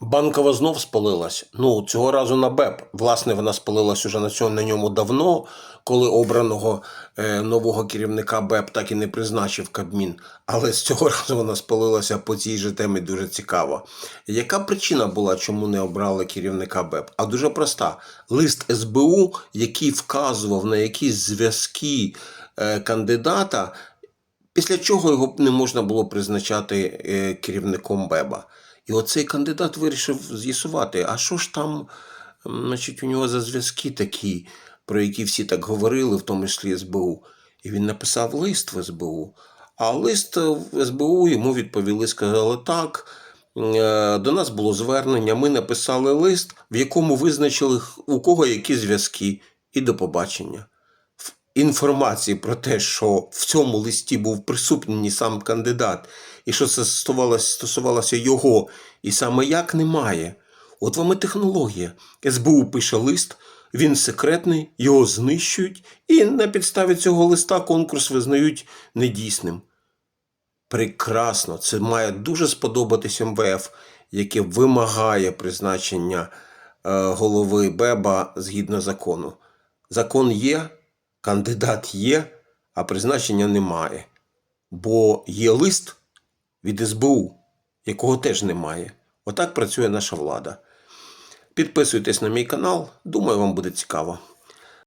Банкова знов спалилась. Ну, цього разу на БЕП. Власне, вона спалилась уже на цьому на ньому давно, коли обраного е, нового керівника БЕП так і не призначив Кабмін. Але з цього разу вона спалилася по цій же темі дуже цікаво. Яка причина була, чому не обрали керівника БЕП? А дуже проста: лист СБУ, який вказував на якісь зв'язки е, кандидата, після чого його не можна було призначати е, керівником БЕБа. І оцей кандидат вирішив з'ясувати, а що ж там, значить, у нього за зв'язки такі, про які всі так говорили, в тому числі СБУ. І він написав лист в СБУ. А лист в СБУ йому відповіли, сказали так. е, До нас було звернення, ми написали лист, в якому визначили, у кого які зв'язки, і до побачення. Інформації про те, що в цьому листі був присутній сам кандидат, і що це стосувалося, стосувалося його, і саме як немає. От вам і технологія. СБУ пише лист, він секретний, його знищують, і на підставі цього листа конкурс визнають недійсним. Прекрасно, це має дуже сподобатись МВФ, яке вимагає призначення е, голови БЕБа згідно закону. Закон є, кандидат є, а призначення немає. Бо є лист від СБУ, якого теж немає. Отак працює наша влада. Підписуйтесь на мій канал, думаю, вам буде цікаво.